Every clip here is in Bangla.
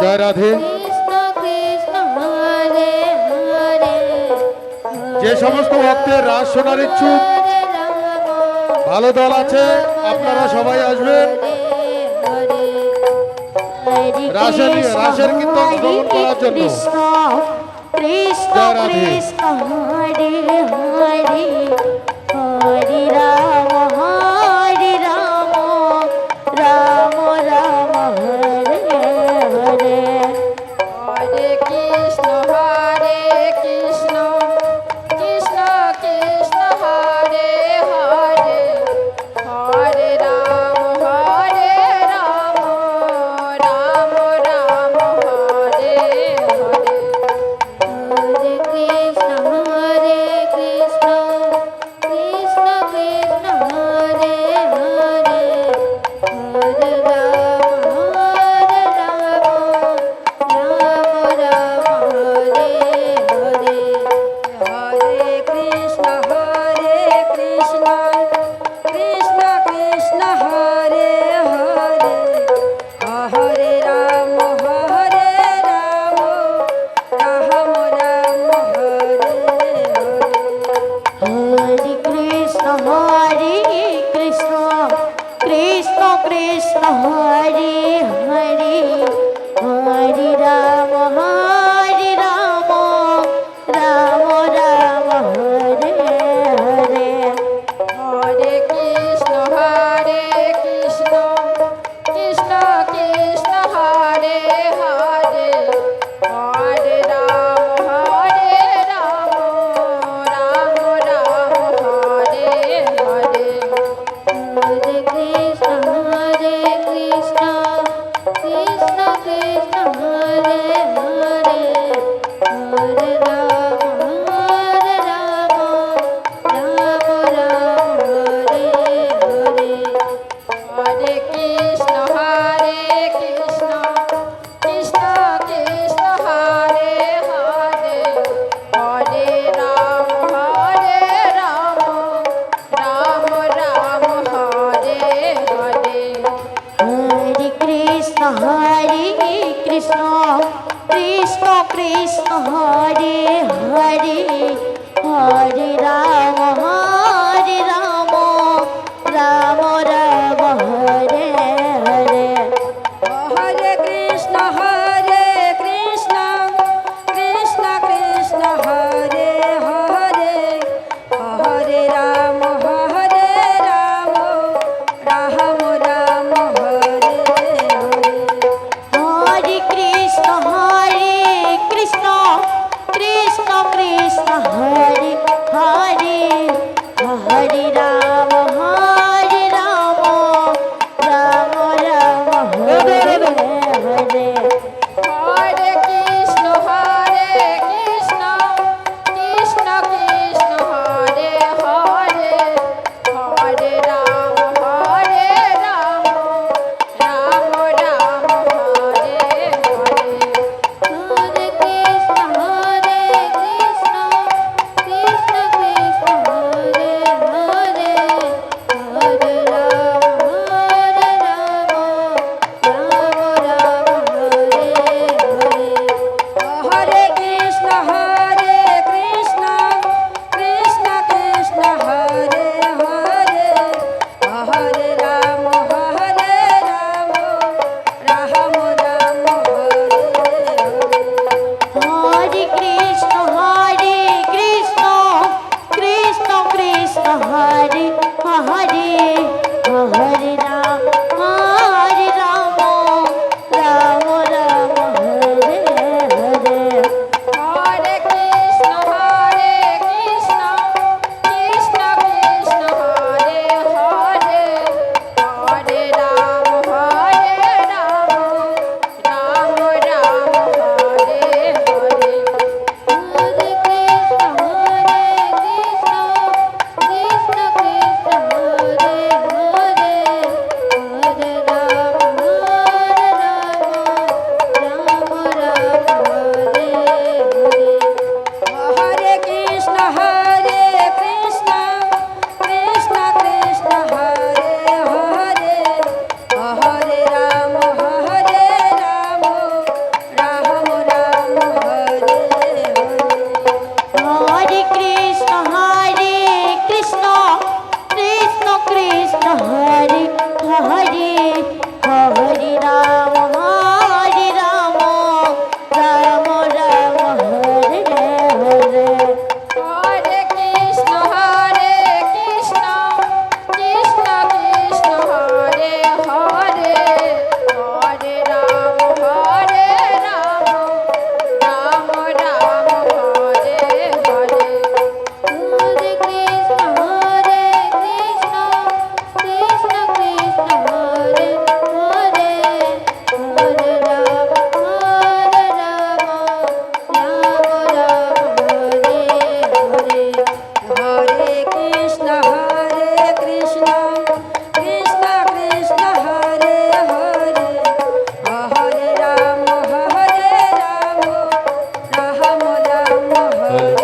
জয় রাধে যে সমস্ত ভক্তের রাজ শোনার ইচ্ছুক ভালো দল আছে আপনারা সবাই আসবেন। রাসের রাসের কিন্তু শ্রবণ করার জন্য। জয় রাধে হরে হরে হরে রাধে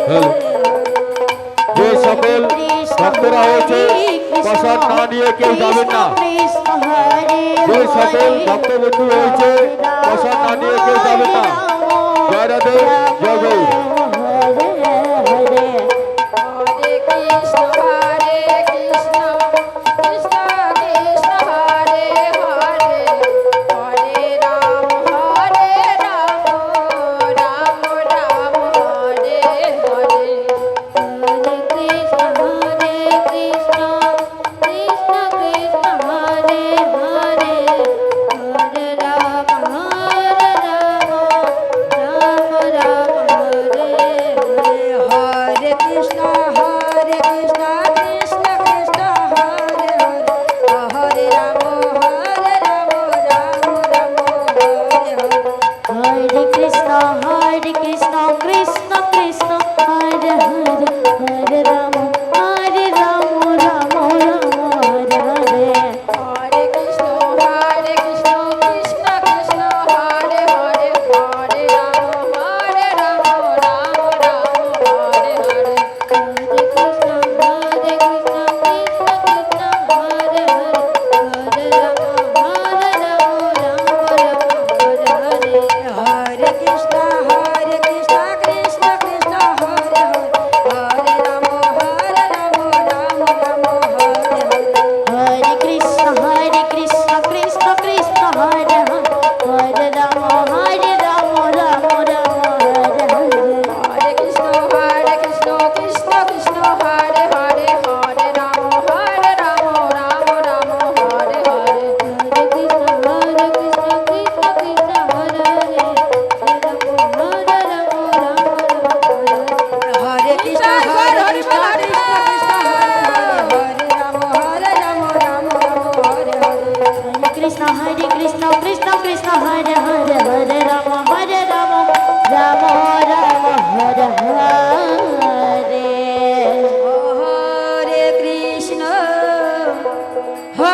যে সকল ভক্তরা হয়েছে প্রসাদ না নিয়ে কেউ যাবেন না। যে সকল ভক্ত বন্ধু হয়েছে প্রসাদ না নিয়ে কেউ যাবেন না। জয় রাধে, জয় গৌর।